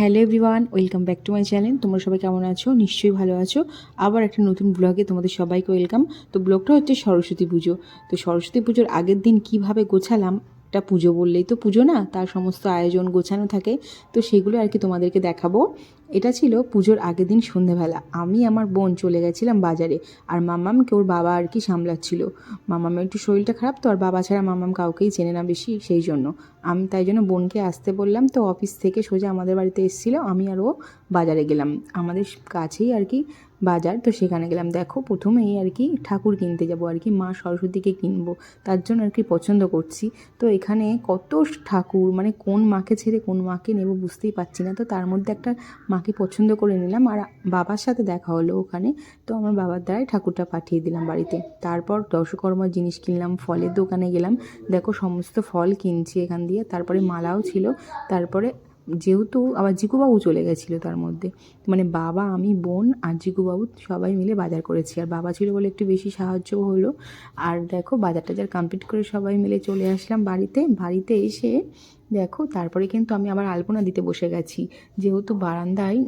Hello everyone, welcome back to my channel. তোমরা সবাই কেমন আছো? নিশ্চয়ই ভালো আছো। আবার একটা নতুন ব্লগে তোমাদের সবাইকে ওয়েলকাম। তো ব্লগটা হচ্ছে সরস্বতী পুজো। তো সরস্বতী পুজোর আগের দিন কীভাবে গোছালাম একটা পুজো বললেই তো পুজো না? তার সমস্ত আয়োজন গোছানো থাকে। তো সেগুলো আর কি তোমাদেরকে দেখাবো। এটা ছিল পুজোর আগের দিন সন্ধেবেলা। আমি আমার বোন চলে গেছিলাম বাজারে। আর মামামকে ওর বাবা আর কি সামলাচ্ছিল। মামামের একটু শরীরটা খারাপ তো, আর বাবা ছাড়া মামাম কাউকেই চেনে না বেশি সেই জন্য। আমি তাই জন্য বোনকে আসতে বললাম। তো অফিস থেকে সোজা আমাদের বাড়িতে এসেছিল। আমি আর ও বাজারে গেলাম। আমাদের কাছেই আর কি বাজার, তো সেখানে গেলাম। দেখো, প্রথমেই আর কি ঠাকুর কিনতে যাব, আর কি মা সরস্বতীকে কিনবো। তার জন্য আর কি পছন্দ করছি। তো এখানে কত ঠাকুর মানে কোন মাকে ছেড়ে কোন মাকে নেব বুঝতেই পারছি না। তো তার মধ্যে একটা মাকে পছন্দ করে নিলাম। আর বাবার সাথে দেখা হলো ওখানে। তো আমার বাবার দ্বারাই ঠাকুরটা পাঠিয়ে দিলাম বাড়িতে। তারপর দশকর্মার জিনিস কিনলাম, ফলের দোকানে গেলাম। দেখো, সমস্ত ফল কিনছি এখান দিয়ে। তারপরে মালাও ছিল। তারপরে যেহেতু আবার জিকুবাবু চলে গেছিল তার মধ্যে। মানে বাবা, আমি, বোন আর জিকুবাবু সবাই মিলে বাজার করেছি। আর বাবা ছিল বলে একটু বেশি সাহায্য হলো। আর দেখো বাজার টাজার কমপ্লিট করে সবাই মিলে চলে আসলাম বাড়িতে। বাড়িতে এসে দেখো, তারপরে কিন্তু আমি আবার আলপনা দিতে বসে গেছি। যেহেতু বারান্দায়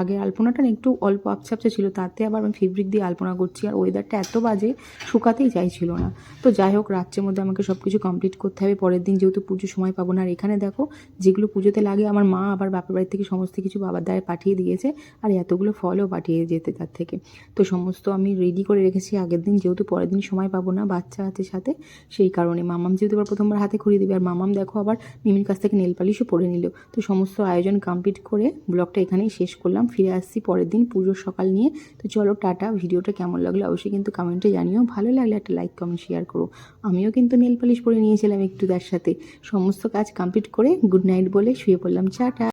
আগে আলপনাটা না একটু অল্প আপচাপচা ছিল, তাতে আবার আমি ফেব্রিক দিয়ে আলপনা করছি আর ওয়েদারটা এত বাজে, শুকাতেই চাইছিল না। তো যাই হোক, রাত্রের মধ্যে আমাকে সব কিছু কমপ্লিট করতে হবে। পরের দিন যেহেতু পুজো সময় পাবো না, আর এখানে দেখো, যেগুলো পুজোতে লাগে আমার মা আবার বাপের বাড়ি থেকে সমস্ত কিছু বাবার দ্বারা পাঠিয়ে দিয়েছে আর এতগুলো ফলও পাঠিয়ে যেতে তার থেকে। তো সমস্ত আমি রেডি করে রেখেছি। আগের দিন যেহেতু পরের দিন সময় পাবো না, বাচ্চা আছে সাথে, সেই কারণে। মামাম যেহেতু প্রথমবার হাতে খড়িয়ে দেবে, আর মামাম দেখো আবার মিমির কাছ থেকে নেল পালিশও পরে নিল। তো সমস্ত আয়োজন কমপ্লিট করে ব্লগটা এখানেই শেষ করলাম। ফিরে আসছি পরের দিন পুজোর সকাল নিয়ে। তো চলো, টাটা। ভিডিওটা কেমন লাগল অবশ্যই কিন্তু কমেন্টে জানিও। ভালো লাগলে একটা লাইক কমেন্ট শেয়ার করো। আমিও কিন্তু নেল পালিশ পরে নিয়েছিলাম একটু তার সাথে। সমস্ত কাজ কমপ্লিট করে গুড নাইট বলে শুয়ে পড়লাম। চাটা